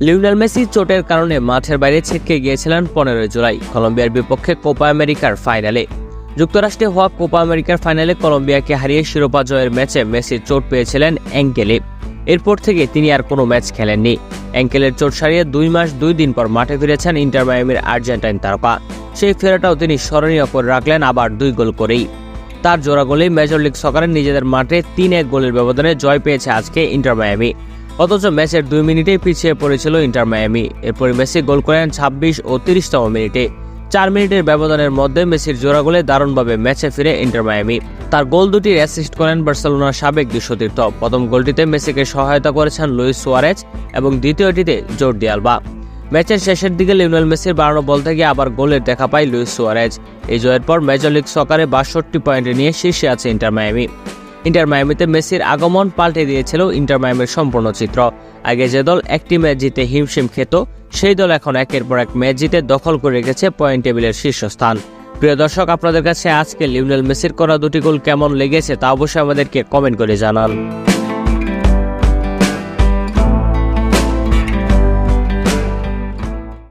Lionel Messi চোটের কারণে মাঠের বাইরে ছিটকে গিয়েছিলেন পনেরোই জুলাই, কলম্বিয়ার বিপক্ষে কোপা আমেরিকার ফাইনালে। যুক্তরাষ্ট্রে হওয়া কোপা আমেরিকার ফাইনালে কলম্বিয়াকে হারিয়ে শিরোপা জয়ের ম্যাচে মেসি চোট পেয়েছিলেন অ্যাঙ্কেলে। এরপর থেকে তিনি আর কোনো ম্যাচ খেলেননি। অ্যাঙ্কেলের চোট সারিয়ে দুই মাস দুই দিন পর মাঠে ফিরেছেন ইন্টার মায়ামির আর্জেন্টাইন তারকা। সেই ফেরাটাও তিনি স্মরণীয় করে রাখলেন আবার দুই গোল করেই। তার জোড়া গোলেই মেজর লিগ সকারে নিজেদের মাঠে তিন এক গোলের ব্যবধানে জয় পেয়েছে আজকে ইন্টার মায়ামি। অথচ ম্যাচের দুই মিনিটেই পিছিয়ে পড়েছিল ইন্টার মায়ামি। এরপর মেসি গোল করেন ছাব্বিশ ও তিরিশতম মিনিটে। চার মিনিটের ব্যবধানের মধ্যে মেসির জোড়া গোলে দারুণভাবে ম্যাচে ফিরে ইন্টার মায়ামি। তার গোল দুটির অ্যাসিস্ট করেন বার্সেলোনার সাবেক দুঃসতীর্থ। প্রথম গোলটিতে মেসিকে সহায়তা করেছেন লুইস সুয়ারেজ এবং দ্বিতীয়টিতে জোর আলবা। ম্যাচের শেষের দিকে লিওনেল মেসির বাড়ানো বল থেকে আবার গোলের দেখা পায় লুইস সুয়ারেজ। এই জয়ের পর মেজর লিগ সকারে বাষট্টি পয়েন্টে নিয়ে শীর্ষে আছে ইন্টার মায়ামি। ইন্টার মায়ামিতে মেসির আগমন পাল্টে দিয়েছিল ইন্টার মায়ামির সম্পূর্ণ চিত্র। আগে যে দল একটি ম্যাচ জিতে হিমশিম খেত, সেই দল এখন একের পর এক ম্যাচ জিতে দখল করে রেখেছে পয়েন্ট টেবিলের শীর্ষস্থান। প্রিয় দর্শক, আপনাদের কাছে আজকে লিউনেল মেসির করা দুটি গোল কেমন লেগেছে তা অবশ্যই আমাদেরকে কমেন্ট করে জানান।